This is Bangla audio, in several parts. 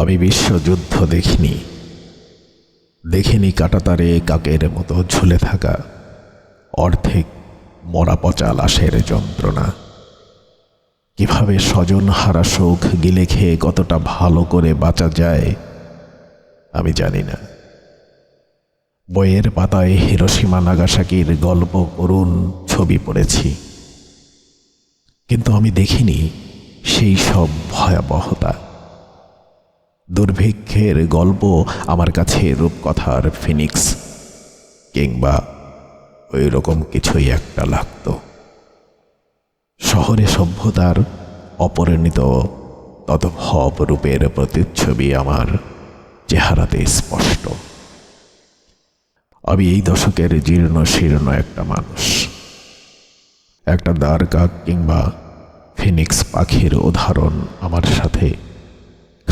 আমি বিশ্বযুদ্ধ দেখিনি। দেখিনি কাটাতারে কাকের মতো ঝুলে থাকা। অর্ধেক মরা পচা লাশের যন্ত্রণা। কীভাবে স্বজন হারা শোক গিলে খেয়ে কতটা ভালো করে বাঁচা যায়, আমি জানি না। বইয়ের পাতায় হিরোসীমা নাগাসাকির গল্প করুন ছবি পড়েছি। কিন্তু আমি দেখিনি সেই সব ভয়াবহতা। দুর্ভিক্ষের গল্প আমার কাছে রূপকথার ফিনিক্স, কিংবা ওই রকম কিছুই একটা লাগত। শহরে সভ্যতার অপরিণিত তদ্ভব রূপের প্রতিচ্ছবি আমার চেহারাতে স্পষ্ট। আমি এই দশকের জীর্ণ শীর্ণ একটা মানুষ। একটা দ্বারকা কিংবা ফিনিক্স পাখির উদাহরণ আমার সাথে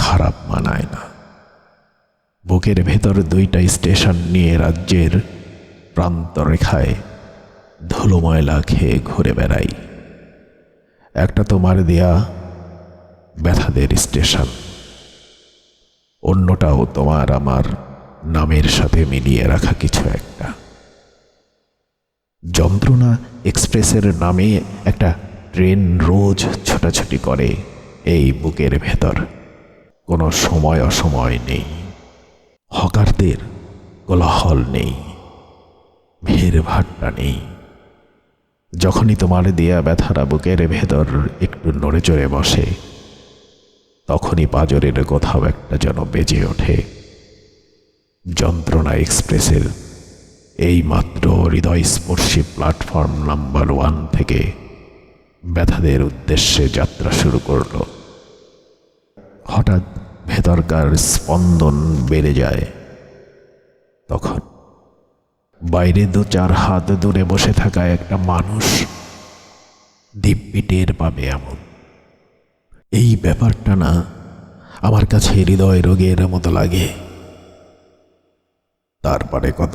খারাপ মানায় না। বুকের ভেতর দুইটা স্টেশন নিয়ে রাজ্যের প্রান্তরেখায় ধুলো ময়লা খেয়ে ঘুরে বেড়াই। একটা তোমার দেয়া ব্যথাদের স্টেশন। অন্যটাও তোমার আমার নামের সাথে মিলিয়ে রাখা কিছু একটা। যন্ত্রণা এক্সপ্রেসের নামে একটা ট্রেন রোজ ছোটাছুটি করে এই বুকের ভেতর। কোনো সময় অসময় নেই। হকারদের কোলাহল নেই। ভিড় ভাট্টা নেই। যখনই তোমার দেয়া ব্যথারা বুকের ভেতর একটু নড়ে চড়ে বসে, তখনই পাজরের কোথাও একটা যেন বেজে ওঠে। যন্ত্রণা এক্সপ্রেসের এই মাত্র হৃদয়স্পর্শী প্ল্যাটফর্ম নাম্বার ওয়ান থেকে ব্যথাদের উদ্দেশ্যে যাত্রা শুরু করল। হঠাৎ ভেতরকার স্পন্দন বেড়ে যায়। তখন বাইরে দু চার হাত দূরে বসে থাকা একটা মানুষ দিব্যি টের পাবে এমন। এই ব্যাপারটা না আমার কাছে হৃদয় রোগের মতো লাগে। তারপরে কত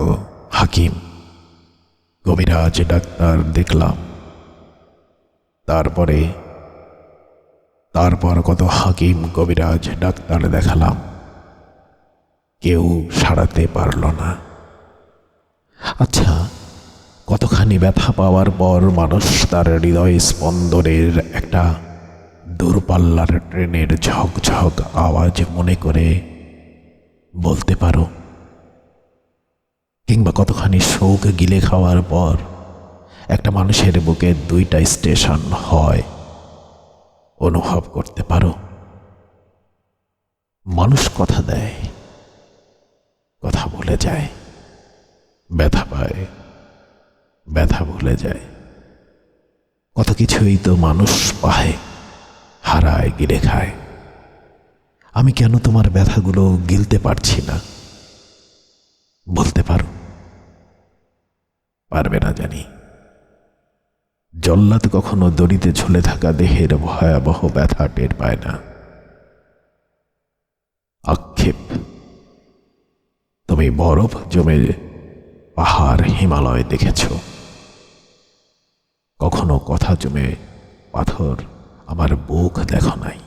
হাকিম, কবিরাজ, ডাক্তার দেখলাম। তারপরে তারপর কত হাকিম, কবিরাজ, ডাক্তার দেখালাম। কেউ সারাতে পারল না। আচ্ছা কতখানি ব্যথা পাওয়ার পর মানুষ তার হৃদয় স্পন্দনের একটা দূরপাল্লার ট্রেনের ঝকঝক আওয়াজ মনে করে বলতে পারো? কিংবা কতখানি শোক গিলে খাওয়ার পর একটা মানুষের বুকে দুইটা স্টেশন হয়। অনুভব করতে পারো। মানুষ কথা দেয়, কথা ভুলে যায়, ব্যথা পায়, ব্যথা ভুলে যায়। কত কিছুই তো মানুষ পায় হারায়, গিলে খায়। আমি কেন তোমার ব্যথাগুলো গিলতে পারছি না? বলতে পারো। পারবে না জানি। জল্লাদ কখনো দড়িতে ঝুলে থাকা দেহের ভয়াবহ ব্যথা টের পায় না। আক্ষেপ। তুমি বরফ জমে পাহাড় হিমালয় দেখেছ। কখনো কথা জমে পাথর আমার বুক দেখো নাই।